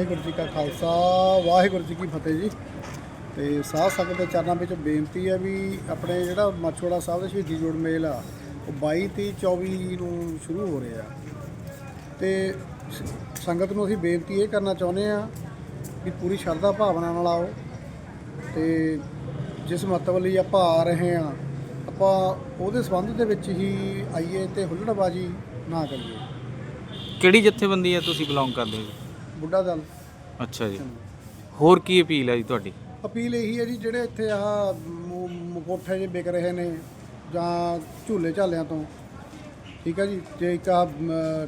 ਵਾਹਿਗੁਰੂ ਜੀ ਕਾ ਖਾਲਸਾ, ਵਾਹਿਗੁਰੂ ਜੀ ਕੀ ਫਤਿਹ ਜੀ। ਤੇ ਸਾਧ ਸੰਗਤ ਦੇ ਚਰਨਾਂ ਵਿੱਚ ਬੇਨਤੀ ਹੈ ਵੀ ਆਪਣੇ ਜਿਹੜਾ ਮਛੋੜਾ ਸਾਹਿਬ ਦਾ ਸ਼ਹੀਦੀ ਜੋੜ ਮੇਲ ਆ ਉਹ 22 ਤੀਹ 24 ਨੂੰ ਸ਼ੁਰੂ ਹੋ ਰਿਹਾ। ਤੇ ਸੰਗਤ ਨੂੰ ਅਸੀਂ ਬੇਨਤੀ ਇਹ ਕਰਨਾ ਚਾਹੁੰਦੇ ਆ ਵੀ ਪੂਰੀ ਸ਼ਰਧਾ ਭਾਵਨਾ ਨਾਲ ਆਓ ਤੇ ਜਿਸ ਮਤਲਬ ਲਈ ਆਪਾਂ ਆ ਰਹੇ ਆ ਆਪਾਂ ਉਹਦੇ ਸੰਬੰਧ ਦੇ ਵਿੱਚ ਹੀ ਆਈਏ ਤੇ ਹੁੱਲੜਬਾਜੀ ਨਾ ਕਰੀਏ। ਕਿਹੜੀ ਜਥੇਬੰਦੀ ਹੈ ਤੁਸੀਂ ਬਿਲੋਂਗ ਕਰਦੇ ਹੋ? ਬੁੱਢਾ ਦਲ। ਅੱਛਾ ਜੀ। ਹੋਰ ਕੀ ਅਪੀਲ ਹੈ ਜੀ ਤੁਹਾਡੀ? ਅਪੀਲ ਇਹੀ ਹੈ ਜੀ ਜਿਹੜੇ ਇੱਥੇ ਆਹ ਮ- ਮ- ਕੋਠੇ ਜੇ ਵਿਕ ਰਹੇ ਨੇ ਜਾਂ ਝੂਲੇ ਝਾਲਿਆਂ ਤੋਂ ਠੀਕ ਹੈ ਜੀ? ਤੇ ਇੱਕ ਆ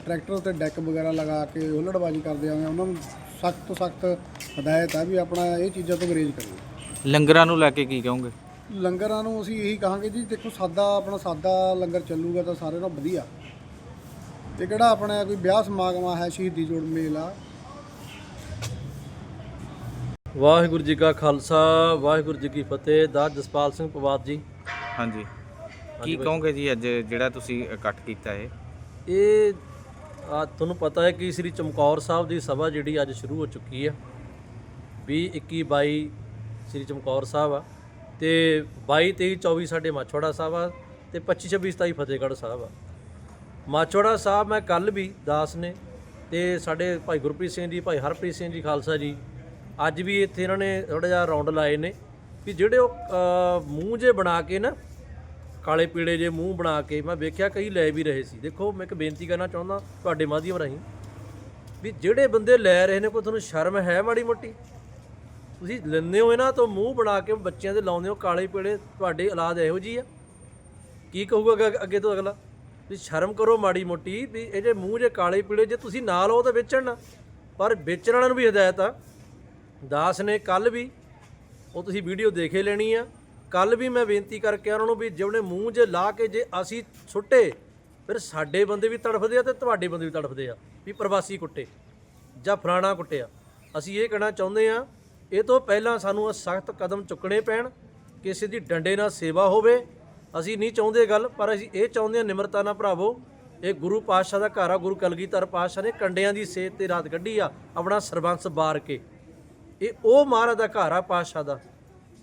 ਟਰੈਕਟਰ ਤੇ ਡੈਕ ਵਗੈਰਾ ਲਗਾ ਕੇ ਹੁੱਲੜਬਾਜੀ ਕਰਦੇ ਆਉਂਦੇ ਆ ਉਹਨਾਂ ਨੂੰ ਸਖਤ ਤੋਂ ਸਖਤ ਹਦਾਇਤ ਹੈ ਵੀ ਆਪਣਾ ਇਹ ਚੀਜ਼ਾਂ ਤੋਂ ਗਰੇਜ ਕਰੋ ਲੰਗਰਾਂ ਨੂੰ ਲੈ ਕੇ ਕੀ ਕਹੋਗੇ? ਲੰਗਰਾਂ ਨੂੰ ਅਸੀਂ ਇਹੀ ਕਹਾਂਗੇ ਜੀ ਦੇਖੋ ਸਾਦਾ ਆਪਣਾ ਸਾਦਾ ਲੰਗਰ ਚੱਲੂਗਾ ਤਾਂ ਸਾਰੇ ਨਾਲੋਂ ਵਧੀਆ। ਤੇ ਕਿਹੜਾ ਆਪਣਾ ਕੋਈ ਵਿਆਹ ਸਮਾਗਮ ਆ ਹੈ ਸ਼ਹੀਦੀ ਜੋੜ ਮੇਲ ਆ ਵਾਹਿਗੁਰੂ ਜੀ ਕਾ ਖਾਲਸਾ ਵਾਹਿਗੁਰੂ ਜੀ ਕੀ ਫਤਿਹ। ਦਾ ਜਸਪਾਲ ਸਿੰਘ ਪਵਾਦ ਜੀ। ਹਾਂਜੀ। ਕੀ ਕਹੋਗੇ ਜੀ ਅੱਜ ਜਿਹੜਾ ਤੁਸੀਂ ਇਕੱਠ ਕੀਤਾ ਹੈ ਇਹ ਆ ਤੁਹਾਨੂੰ ਪਤਾ ਹੈ ਕਿ ਸ੍ਰੀ ਚਮਕੌਰ ਸਾਹਿਬ ਦੀ ਸਭਾ ਜਿਹੜੀ ਅੱਜ ਸ਼ੁਰੂ ਹੋ ਚੁੱਕੀ ਹੈ। 20 21 22 ਸ੍ਰੀ ਚਮਕੌਰ ਸਾਹਿਬ ਆ। ਤੇ 22 23 24 ਸਾਡੇ ਮਾਛੋੜਾ ਸਾਹਿਬ ਆ ਤੇ 25 26 27 ਫਤਿਹਗੜ੍ਹ ਸਾਹਿਬ ਆ। ਮਾਛੋੜਾ ਸਾਹਿਬ ਮੈਂ ਕੱਲ ਵੀ ਦਾਸ ਨੇ ਤੇ ਸਾਡੇ ਭਾਈ ਗੁਰਪ੍ਰੀਤ ਸਿੰਘ ਜੀ ਭਾਈ ਹਰਪ੍ਰੀਤ ਸਿੰਘ ਜੀ ਖਾਲਸਾ ਜੀ ਅੱਜ ਵੀ ਇੱਥੇ ਇਹਨਾਂ ਨੇ ਥੋੜਾ ਜਿਹਾ ਰਾਉਂਡ ਲਾਏ ਨੇ ਵੀ ਜਿਹੜੇ ਉਹ ਮੂੰਹ ਜੇ ਬਣਾ ਕੇ ਨਾ, ਕਾਲੇ ਪੀਲੇ ਜੇ ਮੂੰਹ ਬਣਾ ਕੇ ਮੈਂ ਵੇਖਿਆ ਕਈ ਲੈ ਵੀ ਰਹੇ ਸੀ। ਦੇਖੋ, ਮੈਂ ਇੱਕ ਬੇਨਤੀ ਕਰਨਾ ਚਾਹੁੰਦਾ ਤੁਹਾਡੇ ਮਾਧਿਅਮ ਰਾਹੀਂ ਵੀ ਜਿਹੜੇ ਬੰਦੇ ਲੈ ਰਹੇ ਨੇ, ਕੋਈ ਤੁਹਾਨੂੰ ਸ਼ਰਮ ਹੈ ਮਾੜੀ ਮੋਟੀ? ਤੁਸੀਂ ਲੈਂਦੇ ਹੋ ਇਹਨਾਂ ਤੋਂ ਮੂੰਹ ਬਣਾ ਕੇ, ਬੱਚਿਆਂ ਦੇ ਲਾਉਂਦੇ ਹੋ, ਕਾਲੇ ਪੀਲੇ, ਤੁਹਾਡੇ ਔਲਾਦ ਇਹੋ ਜੀ ਆ? ਕੀ ਕਹੂਗਾ ਅੱਗੇ- ਅੱਗੇ ਤੋਂ ਅਗਲਾ? ਵੀ ਸ਼ਰਮ ਕਰੋ ਮਾੜੀ ਮੋਟੀ ਵੀ ਇਹ ਜੇ ਮੂੰਹ ਜੇ ਕਾਲੇ ਪੀਲੇ, ਜੇ ਤੁਸੀਂ ਨਾ ਲਓ ਤਾਂ ਵੇਚਣ ਨਾ। ਪਰ ਵੇਚਣ ਵਾਲਿਆਂ ਨੂੰ ਵੀ ਹਦਾਇਤ ਆ ਦਾਸ ਨੇ ਕੱਲ ਵੀ ਉਹ ਤੁਸੀਂ ਵੀਡੀਓ ਦੇਖੇ ਲੈਣੀ ਆ। ਕੱਲ ਵੀ ਮੈਂ ਬੇਨਤੀ ਕਰਕੇ ਉਹਨਾਂ ਨੂੰ ਵੀ ਜਿਹੜੇ ਮੂੰਹ ਜੇ ਲਾ ਕੇ ਜੇ ਅਸੀਂ ਸੁੱਟੇ, ਫਿਰ ਸਾਡੇ ਬੰਦੇ ਵੀ ਤੜਫਦੇ ਆ ਤੇ ਤੁਹਾਡੇ ਬੰਦੇ ਵੀ ਤੜਫਦੇ ਆ ਵੀ ਪ੍ਰਵਾਸੀ ਕੁੱਟੇ ਜਾਂ ਫਲਾਣਾ ਕੁੱਟਿਆ ਅਸੀਂ ਇਹ ਕਹਿਣਾ ਚਾਹੁੰਦੇ ਆ, ਇਹ ਤੋਂ ਪਹਿਲਾਂ ਸਾਨੂੰ ਸਖਤ ਕਦਮ ਚੁੱਕਣੇ ਪੈਣ, ਕਿਸੇ ਦੀ ਡੰਡੇ ਨਾਲ ਸੇਵਾ ਹੋਵੇ, ਅਸੀਂ ਨਹੀਂ ਚਾਹੁੰਦੇ ਗੱਲ, ਪਰ ਅਸੀਂ ਇਹ ਚਾਹੁੰਦੇ ਆ ਨਿਮਰਤਾ ਨਾਲ ਭਰਾਵੋ, ਇਹ ਗੁਰੂ ਪਾਤਸ਼ਾਹ ਦਾ ਘਰ ਆ, ਗੁਰੂ ਕਲਗੀਧਰ ਪਾਤਸ਼ਾਹ ਨੇ ਕੰਡਿਆਂ ਦੀ ਸੇਤ ਤੇ ਰਾਤ ਕੱਢੀ ਆ, ਆਪਣਾ ਸਰਬੰਸ ਬਾਰ ਕੇ। ਇਹ ਉਹ ਮਹਾਰਾਜ ਦਾ ਘਰ ਆ ਪਾਤਸ਼ਾਹ ਦਾ।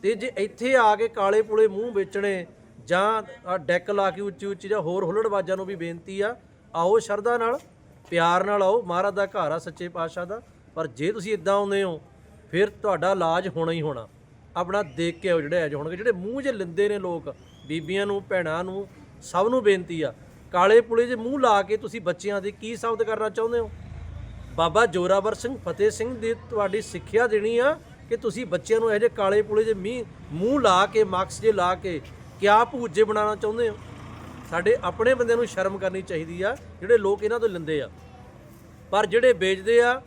ਤੇ ਜੇ ਇੱਥੇ ਆ ਕੇ ਕਾਲੇ ਪੁਲੇ ਮੂੰਹ ਵੇਚਣੇ ਜਾਂ ਆਹ ਡੈਕ ਲਾ ਕੇ ਉੱਚੀ ਉੱਚੀ ਜਾਂ ਹੋਰ ਹੁੱਲੜਬਾਜ਼ਾਂ ਨੂੰ ਵੀ ਬੇਨਤੀ ਆ, ਆਓ ਸ਼ਰਧਾ ਨਾਲ, ਪਿਆਰ ਨਾਲ ਆਓ, ਮਹਾਰਾਜ ਦਾ ਘਰ ਆ ਸੱਚੇ ਪਾਤਸ਼ਾਹ ਦਾ। ਪਰ ਜੇ ਤੁਸੀਂ ਇਦਾਂ ਆਉਂਦੇ ਹੋ, ਫਿਰ ਤੁਹਾਡਾ ਇਲਾਜ ਹੋਣਾ ਹੀ ਹੋਣਾ। ਆਪਣਾ ਦੇਖ ਕੇ ਆਓ ਜਿਹੜੇ ਐਜ ਹੋਣਗੇ, ਜਿਹੜੇ ਮੂੰਹ 'ਚ ਲਿੰਦੇ ਨੇ ਲੋਕ, ਬੀਬੀਆਂ ਨੂੰ, ਭੈਣਾਂ ਨੂੰ, ਸਭ ਨੂੰ ਬੇਨਤੀ ਆ। ਕਾਲੇ ਪੁਲੇ 'ਚ ਮੂੰਹ ਲਾ ਕੇ ਤੁਸੀਂ ਬੱਚਿਆਂ ਦੇ ਕੀ ਸਾਬਤ ਕਰਨਾ ਚਾਹੁੰਦੇ ਹੋ? ਬਾਬਾ ਜੋਰਾਵਰ ਸਿੰਘ ਫਤਿਹ ਸਿੰਘ ਦੀ ਤੁਹਾਡੀ ਸਿੱਖਿਆ ਦੇਣੀ ਆ ਕਿ ਤੁਸੀਂ ਬੱਚਿਆਂ ਨੂੰ ਇਹੋ ਜਿਹੇ ਕਾਲੇ ਪੁਲੇ ਜੇ ਮੀਂਹ, ਮੂੰਹ ਲਾ ਕੇ ਮਾਕਸ ਜੇ ਲਾ ਕੇ ਕਿਆ ਭੂਜੇ ਬਣਾਉਣਾ ਚਾਹੁੰਦੇ ਹੋ? ਸਾਡੇ ਆਪਣੇ ਬੰਦਿਆਂ ਨੂੰ ਸ਼ਰਮ ਕਰਨੀ ਚਾਹੀਦੀ ਆ, ਜਿਹੜੇ ਲੋਕ ਇਹਨਾਂ ਤੋਂ ਲੈਂਦੇ ਆ। ਪਰ ਜਿਹੜੇ ਵੇਚਦੇ ਆ,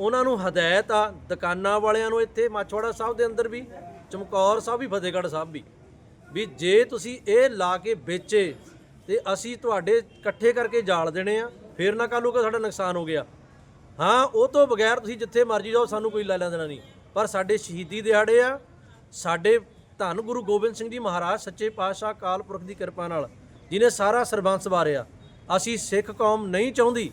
ਉਹਨਾਂ ਨੂੰ ਹਦਾਇਤ ਆ, ਦੁਕਾਨਾਂ ਵਾਲਿਆਂ ਨੂੰ ਇੱਥੇ ਮਾਛੋੜਾ ਸਾਹਿਬ ਦੇ ਅੰਦਰ ਵੀ, ਚਮਕੌਰ ਸਾਹਿਬ ਵੀ, ਫਤਿਹਗੜ੍ਹ ਸਾਹਿਬ ਵੀ ਵੀ ਜੇ ਤੁਸੀਂ ਇਹ ਲਾ ਕੇ ਵੇਚੇ ਤੇ ਅਸੀਂ ਤੁਹਾਡੇ ਇਕੱਠੇ ਕਰਕੇ ਜਾਲ ਦੇਣੇ ਆ, ਫੇਰ ਨਾ ਕੱਲ੍ਹ ਨੂੰ ਸਾਡਾ ਨੁਕਸਾਨ ਹੋ ਗਿਆ। ਹਾਂ, ਉਹ ਤੋਂ ਬਗੈਰ ਤੁਸੀਂ ਜਿੱਥੇ ਮਰਜ਼ੀ ਜਾਓ, ਸਾਨੂੰ ਕੋਈ ਲੈ ਲੈਣ ਦੇਣਾ ਨਹੀਂ। ਪਰ ਸਾਡੇ ਸ਼ਹੀਦੀ ਦਿਹਾੜੇ ਆ, ਸਾਡੇ ਧੰਨ ਗੁਰੂ ਗੋਬਿੰਦ ਸਿੰਘ ਜੀ ਮਹਾਰਾਜ ਸੱਚੇ ਪਾਤਸ਼ਾਹ ਕਾਲ ਪੁਰਖ ਦੀ ਕਿਰਪਾ ਨਾਲ, ਜਿਨੇ ਸਾਰਾ ਸਰਬੰਸ ਵਾਰਿਆ। ਅਸੀਂ ਸਿੱਖ ਕੌਮ ਨਹੀਂ ਚਾਹੁੰਦੀ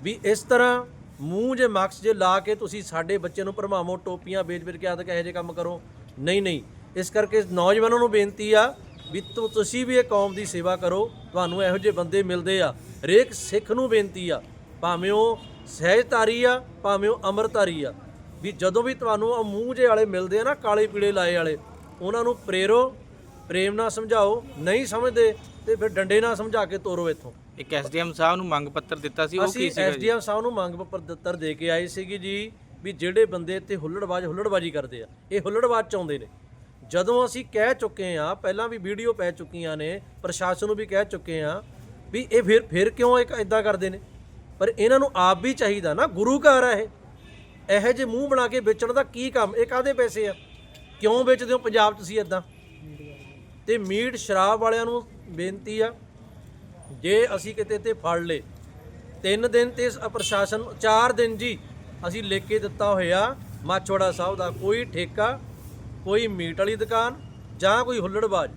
ਵੀ ਇਸ ਤਰ੍ਹਾਂ ਮੂੰਹ ਜੇ ਮਕਸ ਜੇ ਲਾ ਕੇ ਤੁਸੀਂ ਸਾਡੇ ਬੱਚੇ ਨੂੰ ਭਰਮਾਵੋ, ਟੋਪੀਆਂ ਵੇਚ ਵੇਚ ਕੇ ਆਦਿ ਇਹੋ ਜਿਹੇ ਕੰਮ ਕਰੋ। ਨਹੀਂ ਨਹੀਂ। ਇਸ ਕਰਕੇ ਨੌਜਵਾਨਾਂ ਨੂੰ ਬੇਨਤੀ ਆ ਵੀ ਤੁ- ਤੁਸੀਂ ਵੀ ਇਹ ਕੌਮ ਦੀ ਸੇਵਾ ਕਰੋ। ਤੁਹਾਨੂੰ ਇਹੋ ਜਿਹੇ ਬੰਦੇ ਮਿਲਦੇ ਆ। ਹਰੇਕ ਸਿੱਖ ਨੂੰ ਬੇਨਤੀ ਆ। ਭਾਵੇਂ ਉਹ ਸਹਿਜਧਾਰੀ ਆ ਭਾਵੇਂ ਉਹ ਅੰਮ੍ਰਿਤਧਾਰੀ ਆ। ਵੀ ਜਦੋਂ ਵੀ ਤੁਹਾਨੂੰ ਉਹ ਮੂੰਹ ਜੇ ਵਾਲੇ ਮਿਲਦੇ ਆ ਨਾ ਕਾਲੇ ਪੀਲੇ ਲਾਏ ਵਾਲੇ ਉਹਨਾਂ ਨੂੰ ਪ੍ਰੇਰੋ ਪ੍ਰੇਮ ਨਾਲ ਸਮਝਾਓ ਨਹੀਂ ਸਮਝਦੇ ਤੇ ਫਿਰ ਡੰਡੇ ਨਾਲ ਸਮਝਾ ਕੇ ਤੋਰੋ ਇੱਥੋਂ। ਇੱਕ ਐਸਡੀਐਮ ਸਾਹਿਬ ਨੂੰ ਮੰਗ ਪੱਤਰ ਦਿੱਤਾ ਸੀ ਉਹ ਅਸੀਂ ਕੀ ਸੀਗਾ ਜੀ? ਐਸਡੀਐਮ ਸਾਹਿਬ ਨੂੰ ਮੰਗ ਪੱਤਰ ਦੇ ਕੇ ਆਏ ਸੀਗੇ ਜੀ ਵੀ ਜਿਹੜੇ ਬੰਦੇ ਇੱਥੇ ਹੁੱਲੜਬਾਜ਼ ਹੁੱਲੜਬਾਜੀ ਕਰਦੇ ਆ ਇਹ ਹੁੱਲੜਬਾਜ਼ ਚਾਹੁੰਦੇ ਨੇ। ਜਦੋਂ ਅਸੀਂ ਕਹਿ ਚੁੱਕੇ ਆ ਪਹਿਲਾਂ ਵੀ ਵੀਡੀਓ ਪੈ ਚੁੱਕੀਆਂ ਨੇ ਪ੍ਰਸ਼ਾਸਨ ਨੂੰ ਵੀ ਕਹਿ ਚੁੱਕੇ ਆ ਵੀ ਇਹ ਫਿਰ ਫਿਰ ਕਿਉਂ ਇੱਕ ਇਦਾਂ ਕਰਦੇ ਨੇ? ਪਰ ਇਹਨਾਂ ਨੂੰ ਆਪ ਵੀ ਚਾਹੀਦਾ ਨਾ, ਗੁਰੂ ਘਰ ਆ ਇਹ। ਇਹੋ ਜਿਹੇ ਮੂੰਹ ਬਣਾ ਕੇ ਵੇਚਣ ਦਾ ਕੀ ਕੰਮ, ਇਹ ਕਾਦੇ ਪੈਸੇ ਆ? ਕਿਉਂ ਵੇਚਦੇ ਹੋ ਪੰਜਾਬ 'ਚ ਤੁਸੀਂ ਇਦਾਂ ਤੇ ਮੀਟ ਸ਼ਰਾਬ ਵਾਲਿਆਂ ਨੂੰ ਬੇਨਤੀ ਆ, ਜੇ ਅਸੀਂ ਕਿਤੇ ਤੇ ਫੜ ਲੇ ਤਿੰਨ ਦਿਨ ਤੇ ਪ੍ਰਸ਼ਾਸਨ, ਚਾਰ ਦਿਨ ਜੀ ਅਸੀਂ ਲਿਖ ਕੇ ਦਿੱਤਾ ਹੋਇਆ ਮਾਛੋੜਾ ਸਾਹਿਬ ਦਾ ਕੋਈ ਠੇਕਾ, ਕੋਈ ਮੀਟ ਵਾਲੀ ਦੁਕਾਨ ਜਾਂ ਕੋਈ ਹੁੱਲੜਬਾਜ਼।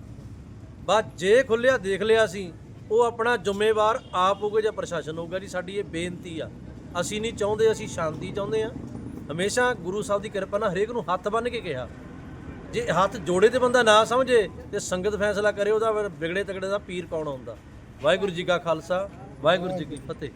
ਬਸ ਜੇ ਖੁੱਲਿਆ ਦੇਖ ਲਿਆ ਸੀ ਉਹ ਆਪਣਾ ਜ਼ਿੰਮੇਵਾਰ ਆਪ ਹੋਊਗਾ ਜਾਂ ਪ੍ਰਸ਼ਾਸਨ ਹੋਊਗਾ ਜੀ, ਸਾਡੀ ਇਹ ਬੇਨਤੀ ਆ। ਅਸੀਂ ਨਹੀਂ ਚਾਹੁੰਦੇ, ਅਸੀਂ ਸ਼ਾਂਤੀ ਚਾਹੁੰਦੇ ਆ। ਹਮੇਸ਼ਾ ਗੁਰੂ ਸਾਹਿਬ ਦੀ ਕਿਰਪਾ ਨਾਲ ਹਰੇਕ ਨੂੰ ਹੱਥ ਬੰਨ੍ਹ ਕੇ ਕਿਹਾ। ਜੇ ਹੱਥ ਜੋੜੇ ਤੇ ਬੰਦਾ ਨਾ ਸਮਝੇ ਤੇ ਸੰਗਤ ਫੈਸਲਾ ਕਰੇ, ਉਹਦਾ ਫਿਰ ਵਿਗੜੇ ਤਗੜੇ ਦਾ ਪੀਰ ਕੌਣ ਆਉਂਦਾ ਵਾਹਿਗੁਰੂ ਜੀ ਕਾ ਖਾਲਸਾ, ਵਾਹਿਗੁਰੂ ਜੀ ਕੀ ਫਤਿਹ।